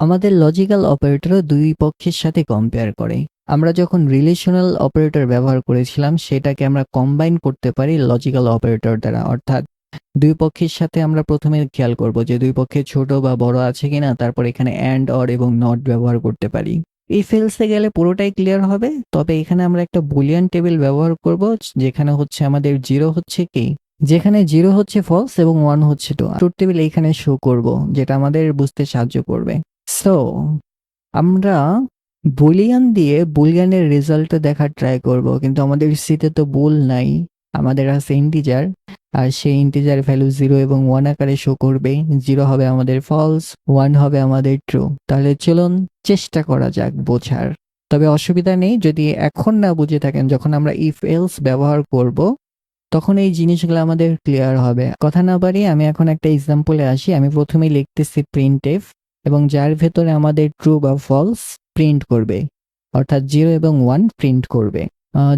আমাদের লজিক্যাল অপারেটরও দুই পক্ষের সাথে কম্পেয়ার করে। আমরা যখন রিলেশনাল অপারেটর ব্যবহার করেছিলাম, সেটাকে আমরা কম্বাইন করতে পারি লজিক্যাল অপারেটর দ্বারা। অর্থাৎ দুই পক্ষের সাথে আমরা প্রথমে খেয়াল করব যে দুই পক্ষে ছোট বা বড় আছে কিনা, তারপর এখানে অ্যান্ড অর এবং নট ব্যবহার করতে পারি। এই ফেলসে গেলে পুরোটাই ক্লিয়ার হবে। তবে এখানে আমরা একটা বুলিয়ান টেবিল ব্যবহার করব, যেখানে হচ্ছে আমাদের জিরো হচ্ছে কি যেখানে জিরো হচ্ছে ফলস এবং ওয়ান হচ্ছে টু ট্রুথ টেবিল এইখানে শো করব, যেটা আমাদের বুঝতে সাহায্য করবে। সো আমরা বুলিয়ান দিয়ে বুলিয়ানের রেজাল্ট দেখার ট্রাই করব, কিন্তু আমাদের সিতে তো বুল নাই। আমাদের আছে ইন্টিজার আর সেই ইন্টিজার ভ্যালু জিরো এবং ওয়ান আকারে শো করবে। জিরো হবে আমাদের ফলস ওয়ান হবে আমাদের ট্রু তাহলে চলুন চেষ্টা করা যাক বোঝার। তবে অসুবিধা নেই, যদি এখন না বুঝে থাকেন, যখন আমরা ইফ এলস ব্যবহার করব, তখন এই জিনিসগুলো আমাদের ক্লিয়ার হবে। কথা না বাড়িয়ে আমি এখন একটা এক্সাম্পলে আসি। আমি প্রথমেই লিখতেছি প্রিন্ট এফ এবং যার ভেতরে আমাদের ট্রু বা ফলস প্রিন্ট করবে, অর্থাৎ জিরো এবং ওয়ান প্রিন্ট করবে।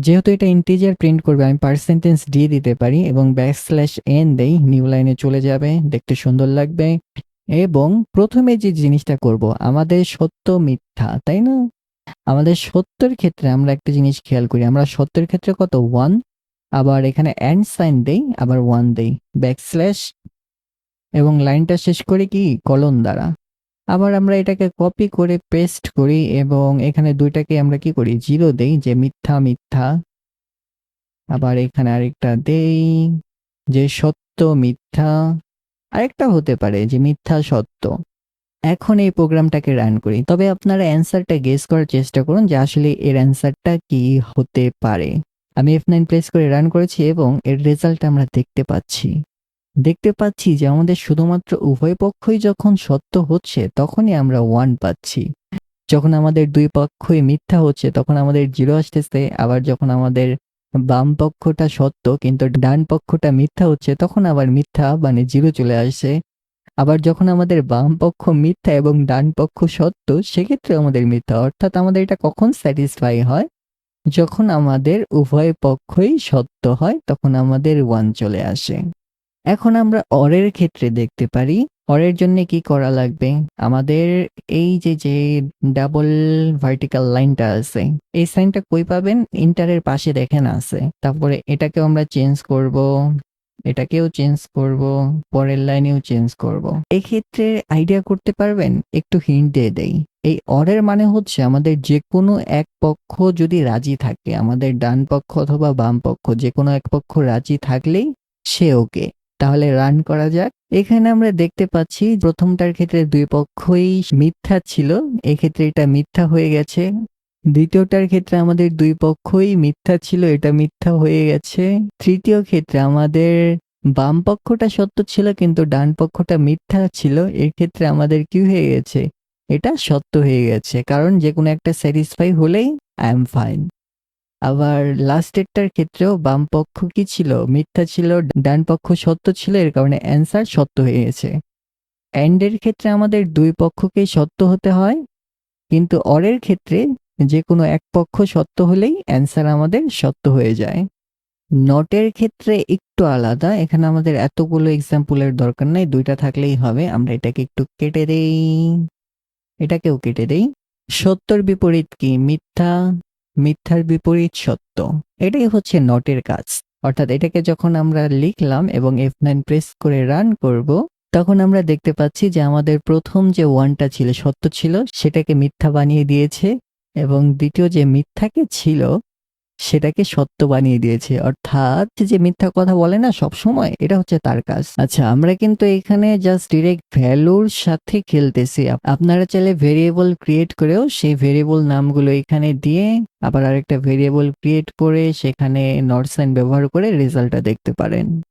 যেহেতু এটা ইন্টিজার প্রিন্ট করবে, আমি পার্সেন্টেজ দিয়ে দিতে পারি এবং ব্যাক স্ল্যাশ এন দেই নিউ লাইনে চলে যাবে, দেখতে সুন্দর লাগবে। এবং প্রথমে যে জিনিসটা করব, আমাদের সত্য মিথ্যা, তাই না? আমাদের সত্যের ক্ষেত্রে আমরা একটা জিনিস খেয়াল করি, আমরা সত্যের ক্ষেত্রে কত? ওয়ান আবার এখানে অ্যান্ড সাইন দেই, আবার ওয়ান দেই ব্যাক স্ল্যাশ এবং লাইনটা শেষ করে কি? কলন দ্বারা। আবার আমরা এটাকে কপি করে পেস্ট করি এবং এখানে দুইটাকে আমরা কি করি? জিরো দেই, যে মিথ্যা মিথ্যা। আবার এখানে আরেকটা দেই, যে সত্য, মিথ্যা। আরেকটা হতে পারে, যে মিথ্যা, সত্য। এখন এই প্রোগ্রামটাকে রান করি। তবে আপনারা অ্যান্সারটা গেস করার চেষ্টা করুন যে আসলে এর অ্যান্সারটা কি হতে পারে। আমি এফ নাইন প্রেস করে রান করেছি এবং এর রেজাল্ট আমরা দেখতে পাচ্ছি। দেখতে পাচ্ছি যে আমাদের শুধুমাত্র উভয় পক্ষই যখন সত্য হচ্ছে, তখনই আমরা ওয়ান পাচ্ছি। যখন আমাদের দুই পক্ষই মিথ্যা হচ্ছে, তখন আমাদের জিরো আসতেছে। আবার যখন আমাদের বাম পক্ষটা সত্য, কিন্তু ডান পক্ষটা মিথ্যা হচ্ছে, তখন আবার মিথ্যা মানে জিরো চলে আসে। আবার যখন আমাদের বাম পক্ষ মিথ্যা এবং ডান পক্ষ সত্য, সেক্ষেত্রে আমাদের মিথ্যা। অর্থাৎ আমাদের এটা কখন স্যাটিসফাই হয়? যখন আমাদের উভয় পক্ষই সত্য হয়, তখন আমাদের ওয়ান চলে আসে। এখন আমরা অরের ক্ষেত্রে দেখতে পারি। অরের জন্য কি করা লাগবে? আমাদের এই যে যে ডাবল ভার্টিক্যাল লাইনটা আছে, এই সাইনটা কই পাবেন? ইন্টারের পাশে দেখেন আছে। তারপরে এটাকেও আমরা চেঞ্জ করব, এটাকেও চেঞ্জ করব, পরের লাইনেও চেঞ্জ করব। এক্ষেত্রে আইডিয়া করতে পারবেন? একটু হিন্ট দিয়ে দেই। এই অরের মানে হচ্ছে আমাদের যে কোনো এক পক্ষ যদি রাজি থাকে, আমাদের ডান পক্ষ অথবা বাম পক্ষ যে কোনো এক পক্ষ রাজি থাকলেই সে ওকে। তাহলে রান করা যাক। এখানে আমরা দেখতে পাচ্ছি প্রথমটার ক্ষেত্রে দুই পক্ষই মিথ্যা ছিল, এক্ষেত্রে এটা মিথ্যা হয়ে গেছে। দ্বিতীয়টার ক্ষেত্রে আমাদের দুই পক্ষই মিথ্যা ছিল, এটা মিথ্যা হয়ে গেছে। তৃতীয় ক্ষেত্রে আমাদের বাম পক্ষটা সত্য ছিল, কিন্তু ডান পক্ষটা মিথ্যা ছিল এর ক্ষেত্রে আমাদের কি হয়ে গেছে? এটা সত্য হয়ে গেছে, কারণ যে কোনো একটা স্যাটিসফাই হলেই আই এম ফাইন আবার লাস্টেরটার ক্ষেত্রেও বাম পক্ষ কি ছিল? মিথ্যা ছিল, ডান পক্ষ সত্য ছিল, এর কারণে অ্যান্সার সত্য হয়ে গেছে। অ্যান্ডের ক্ষেত্রে আমাদের দুই পক্ষকেই সত্য হতে হয়, কিন্তু অরের ক্ষেত্রে যে কোনো এক পক্ষ সত্য হলেই অ্যান্সার আমাদের সত্য হয়ে যায়। নটের ক্ষেত্রে একটু আলাদা, এখানে আমাদের এতগুলো এক্সাম্পলের দরকার নাই, দুইটা থাকলেই হবে, আমরা এটাকে একটু কেটে দেই। এটাকেও কেটে দেই। সত্যর বিপরীত কি? মিথ্যা মিথ্যার বিপরীত সত্য। এটাই হচ্ছে নটের কাজ। অর্থাৎ এটাকে যখন আমরা লিখলাম এবং এফ নাইন প্রেস করে রান করব, তখন আমরা দেখতে পাচ্ছি যে আমাদের প্রথম যে ওয়ানটা ছিল, সত্য ছিল, সেটাকে মিথ্যা বানিয়ে দিয়েছে এবং দ্বিতীয় যে মিথ্যাকে ছিল সেটাকে সত্য বানিয়ে দিয়েছে। অর্থাৎ যে মিথ্যা কথা বলে না সব সময় এটা হচ্ছে তার কাজ। আচ্ছা আমরা কিন্তু এখানে জাস্ট ডিরেক্ট ভ্যালুর সাথে খেলতেছি। আপ- আপনারা চাইলে ভেরিয়েবল ক্রিয়েট করেও সেই ভেরিয়েবল নামগুলো এখানে দিয়ে আবার আরেকটা ভেরিয়েবল ক্রিয়েট করে সেখানে নট সাইন ব্যবহার করে রেজাল্টটা দেখতে পারেন।